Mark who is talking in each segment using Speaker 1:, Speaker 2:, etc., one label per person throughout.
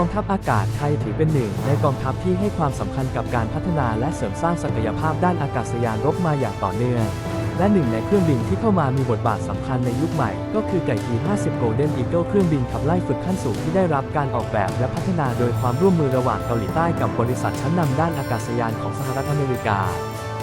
Speaker 1: องทัพอากาศไทยถือเป็นหนึ่งในกองทัพที่ให้ความสำคัญกับการพัฒนาและเสริมสร้างศักยภาพด้านอากาศยานรบมาอย่างต่อเนื่อง และหนึ่งในเครื่องบินที่เข้ามามีบทบาทสำคัญในยุคใหม่ ก็คือไก่ T-50 Golden Eagle เครื่องบินขับไล่ฝึกขั้นสูงที่ได้รับการออกแบบและพัฒนาโดยความร่วมมือระหว่างเกาหลีใต้กับบริษัทชั้นนำด้านอากาศยานของสหรัฐอเมริกา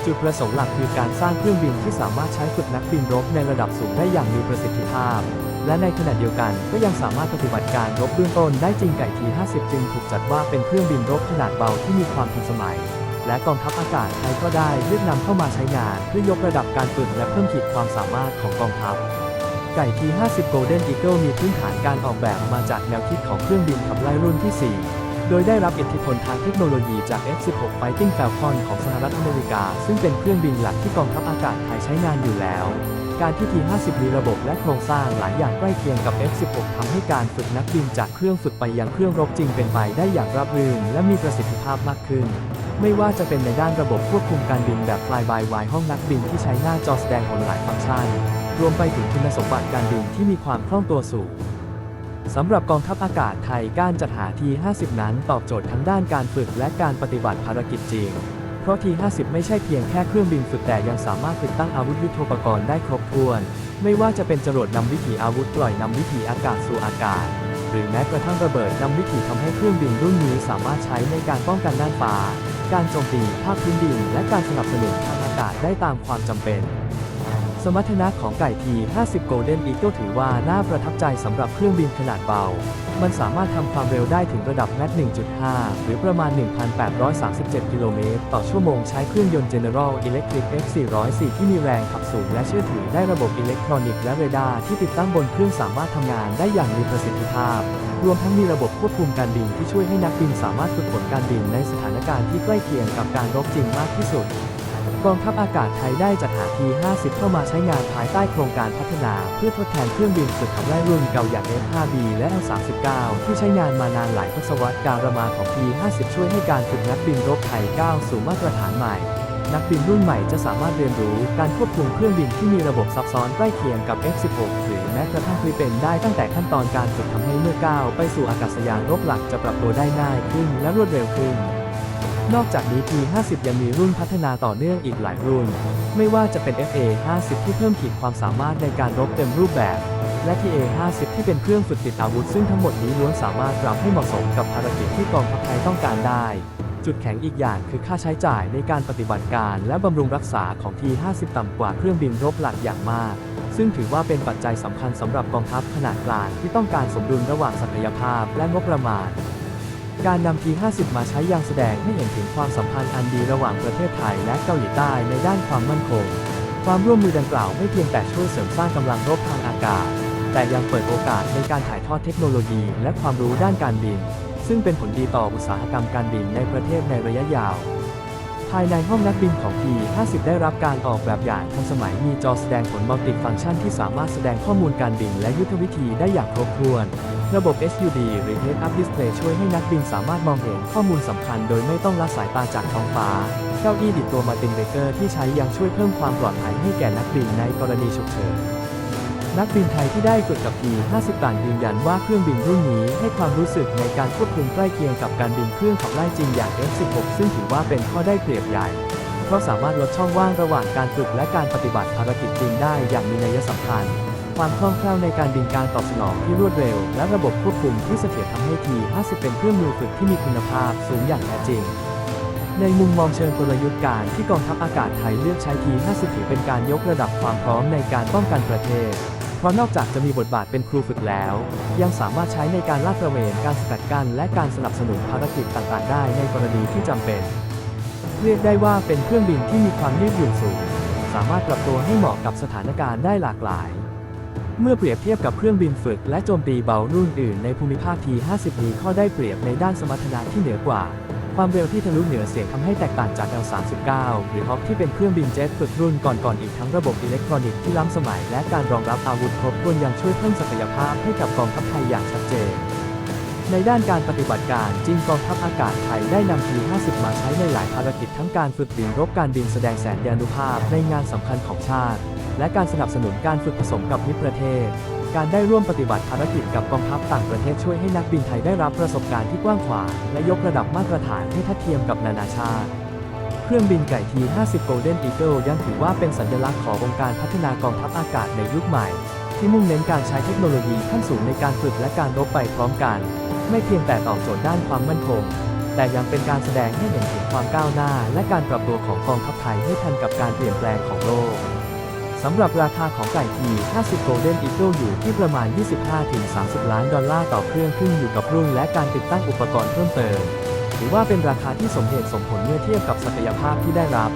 Speaker 1: จุดประสงค์หลักคือการสร้างเครื่องบินที่สามารถใช้ฝึกนักบินรบในระดับสูงได้อย่างมีประสิทธิภาพ และในขณะเดียวกันก็ยังสามารถปฏิบัติการรบเบื้องต้นได้จริงไก่ T-50 จึงถูกจัดว่าเป็นเครื่องบินรบขนาดเบาที่มีความทันสมัย และกองทัพอากาศไทยก็ได้เลือกนำเข้ามาใช้งานเพื่อยกระดับการฝึกและเพิ่มขีดความสามารถของกองทัพไก่ T-50 Golden Eagle มีพื้นฐานการออกแบบมาจากแนวคิดของเครื่องบินขับไล่รุ่นที่ 4 ดยได้รับอิทธิพลทางเทคโนโลยีจาก F-16 Fighting Falcon ของสหรัฐอเมริกา ซึ่งเป็นเครื่องบินหลักที่กองทัพอากาศไทยใช้งานอยู่แล้ว การที่ T-50 มีระบบและโครงสร้างหลายอย่างใกล้เคียงกับ F-16 ทำให้การฝึกนักบินจากเครื่องฝึกไปยังเครื่องรบจริงเป็นไปได้อย่างราบรื่นและมีประสิทธิภาพมากขึ้นไม่ว่าจะเป็นในด้านระบบควบคุมการบินแบบ fly by wire ห้องนักบินที่ใช้หน้าจอแสดงผลหลายฟังก์ชัน รวมไปถึงคุณสมบัติการบินที่มีความคล่องตัวสูง สำหรับกองทัพอากาศไทยการจัดหา T-50 นั้นตอบโจทย์ทั้งด้านการฝึกและการปฏิบัติภารกิจจริง เพราะ T-50 ไม่ใช่เพียงแค่เครื่องบินฝึกแต่ยังสามารถติดตั้งอาวุธยุทโธปกรณ์ได้ครบถ้วน ไม่ว่าจะเป็นจรวดนำวิถีอาวุธปล่อยนำวิถีอากาศสู่อากาศ หรือแม้กระทั่งระเบิดนำวิถีทำให้เครื่องบินรุ่นนี้สามารถใช้ในการป้องกันด้านฟ้า การโจมตีภาคพื้นดิน และการสนับสนุนทางอากาศได้ตามความจำเป็น สมรรถนะของไก่ T-50 Golden Eagle ถือว่าน่าประทับใจสำหรับเครื่องบินขนาดเบา มันสามารถทำความเร็วได้ถึงระดับแมค1.5 หรือประมาณ 1,837 กิโลเมตรต่อชั่วโมงใช้เครื่องยนต์ General Electric F404 ที่มีแรงขับสูงและเชื่อถือได้ระบบอิเล็กทรอนิกส์และเรดาร์ที่ติดตั้งบนเครื่องสามารถทำงานได้อย่างมีประสิทธิภาพ รวมทั้งมีระบบควบคุมการบินที่ช่วยให้นักบินสามารถฝึกฝนการบินในสถานการณ์ที่ใกล้เคียงกับการรบจริงมากที่สุด กองทัพอากาศไทยได้จัดหา T-50 เข้ามาใช้งานภายใต้โครงการพัฒนาเพื่อทดแทนเครื่องบินฝึกขับไล่รุ่นเก่าอย่าง F-5B และ L-39 ที่ใช้งานมานานหลายทศวรรษการระมาของ T-50 ช่วยให้การฝึกนักบินรบไทยก้าวสู่มาตรฐานใหม่ นักบินรุ่นใหม่จะสามารถเรียนรู้การควบคุมเครื่องบินที่มีระบบซับซ้อนใกล้เคียงกับ F-16 หรือแม้กระทั่งคลิปเป็นได้ตั้งแต่ขั้นตอนการฝึกทำให้เมื่อก้าวไปสู่อากาศยานรบหลักจะปรับตัวได้ง่ายขึ้นและรวดเร็วขึ้น นอกจากนี้ T50 ยังมีรุ่นพัฒนาต่อเนื่องอีกหลายรุ่น ไม่ว่าจะเป็น FA50 ที่เพิ่มขีดความสามารถในการรบเต็มรูปแบบ และ TA50 ที่เป็นเครื่องฝึกติดอาวุธ ซึ่งทั้งหมดนี้ล้วนสามารถปรับให้เหมาะสมกับภารกิจที่กองทัพไทยต้องการได้ จุดแข็งอีกอย่างคือค่าใช้จ่ายในการปฏิบัติการ และบำรุงรักษาของ T50 ต่ำกว่าเครื่องบินรบหลักอย่างมากซึ่งถือว่าเป็นปัจจัยสำคัญสำหรับกองทัพขนาดกลางที่ต้องการสมดุลระหว่างศักยภาพและงบประมาณ การนำ T50 มาใช้ยังแสดงให้เห็นถึงความสัมพันธ์อันดีระหว่างประเทศไทยและเกาหลีใต้ในด้านความมั่นคง ความร่วมมือดังกล่าวไม่เพียงแต่ช่วยเสริมสร้างกำลังรบทางอากาศ แต่ยังเปิดโอกาสในการถ่ายทอดเทคโนโลยีและความรู้ด้านการบิน ซึ่งเป็นผลดีต่ออุตสาหกรรมการบินในประเทศในระยะยาว ภายในห้องนักบินของ P50 ได้รับการออกแบบอย่างทันสมัยมีจอแสดงผลมัลติฟังก์ชันที่สามารถแสดงข้อมูลการบินและยุทธวิธีได้อย่างครบถ้วน ระบบ HUD หรือ Head Up Display ช่วยให้นักบินสามารถมองเห็นข้อมูลสำคัญโดยไม่ต้องละสายตาจากท้องฟ้า เก้าอี้ดิดตัวมาตินเบเกอร์ที่ใช้ยังช่วยเพิ่มความปลอดภัยให้แก่นักบินในกรณีฉุกเฉิน นักบินไทยที่ได้ฝึกกับ P50 ต่างยืนยันว่าเครื่องบินรุ่นนี้ให้ความรู้สึกในการควบคุมใกล้เคียงกับการบินเครื่องขับไล่จริงอย่าง F16 ซึ่งถือว่าเป็นข้อได้เปรียบใหญ่เพราะสามารถลดช่องว่างระหว่างการฝึกและการปฏิบัติภารกิจจริงได้อย่างมีนัยสำคัญ ความคล่องแคล่วในการบินการตอบสนองที่รวดเร็ว และระบบควบคุมที่เสถียรทำให้ T50 เป็นเครื่องมือฝึกที่มีคุณภาพสูงอย่างแท้จริงในมุมมองเชิงกลยุทธ์การที่กองทัพอากาศไทยเลือกใช้ T50 ถือเป็นการยกระดับความพร้อมในการป้องกันประเทศ เพราะนอกจากจะมีบทบาทเป็นครูฝึกแล้ว ยังสามารถใช้ในการลาดตระเวน การสกัดกั้น และการสนับสนุนภารกิจต่างๆ ได้ในกรณีที่จำเป็น เรียกได้ว่าเป็นเครื่องบินที่มีความยืดหยุ่นสูง สามารถปรับตัวให้เหมาะกับสถานการณ์ได้หลากหลาย เมื่อเปรียบเทียบกับเครื่องบินฝึกและโจมตีเบารุ่นอื่นในภูมิภาค T50 มีข้อได้เปรียบในด้านสมรรถนะที่เหนือกว่า ความเร็วที่ทะลุเหนือเสียงทำให้แตกต่างจาก L39 หรือ Hawk ที่เป็นเครื่องบินเจ็ตฝึกรุ่นก่อนๆอีกทั้งระบบอิเล็กทรอนิกส์ที่ล้ำสมัย และการรองรับอาวุธครบถ้วนยังช่วยเพิ่มศักยภาพให้กับกองทัพไทยอย่างชัดเจนในด้านการปฏิบัติการจริงกองทัพอากาศไทยได้นำ T50 มาใช้ในหลายภารกิจทั้งการฝึกบินรบการบินแสดงแสนยานุภาพในงานสำคัญของชาติ และการสนับสนุนการฝึกผสมกับมิตรประเทศ การได้ร่วมปฏิบัติภารกิจกับกองทัพต่างประเทศช่วยให้นักบินไทยได้รับประสบการณ์ที่กว้างขวางและยกระดับมาตรฐานให้ทัดเทียมกับนานาชาติ เครื่องบินไก่ที 50 Golden Eagle ยังถือว่าเป็นสัญลักษณ์ของวงการพัฒนากองทัพอากาศในยุคใหม่ ที่มุ่งเน้นการใช้เทคโนโลยีขั้นสูงในการฝึกและการรบไปพร้อมกัน ไม่เพียงแต่ตอบโจทย์ด้านความมั่นคงแต่ยังเป็นการแสดงให้เห็นถึงความก้าวหน้า และการปรับตัวของกองทัพไทยให้ทันกับการเปลี่ยนแปลงของโลก สำหรับราคาของไก่ที50 Golden Eagle อยู่ที่ประมาณ 25-30 ล้านดอลลาร์ต่อเครื่องขึ้นอยู่กับรุ่นและการติดตั้งอุปกรณ์เพิ่มเติม ถือว่าเป็นราคาที่สมเหตุสมผลเมื่อเทียบกับศักยภาพที่ได้รับ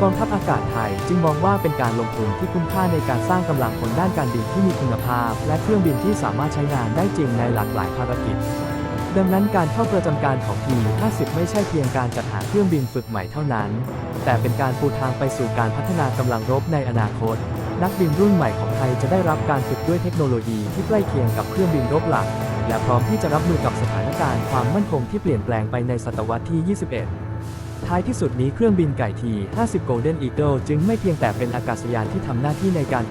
Speaker 1: กองทัพอากาศไทยจึงมองว่าเป็นการลงทุนที่คุ้มค่าในการสร้างกำลังพลด้านการบินที่มีคุณภาพ และเครื่องบินที่สามารถใช้งานได้จริงในหลากหลายภารกิจดังนั้นการเข้าประจำการของ T50 ไม่ใช่เพียงการจัดหาเครื่องบินฝึกใหม่เท่านั้น แต่เป็นการปูทางไปสู่การพัฒนากำลังรบในอนาคต นักบินรุ่นใหม่ของไทยจะได้รับการฝึกด้วยเทคโนโลยีที่ใกล้เคียงกับเครื่องบินรบหลัก และพร้อมที่จะรับมือกับสถานการณ์ความมั่นคงที่เปลี่ยนแปลงไปในศตวรรษที่ 21ท้ายที่สุดนี้เครื่องบินไก่ที 50 Golden Eagle จึงไม่เพียงแต่เป็นอากาศยานที่ทำหน้าที่ในการ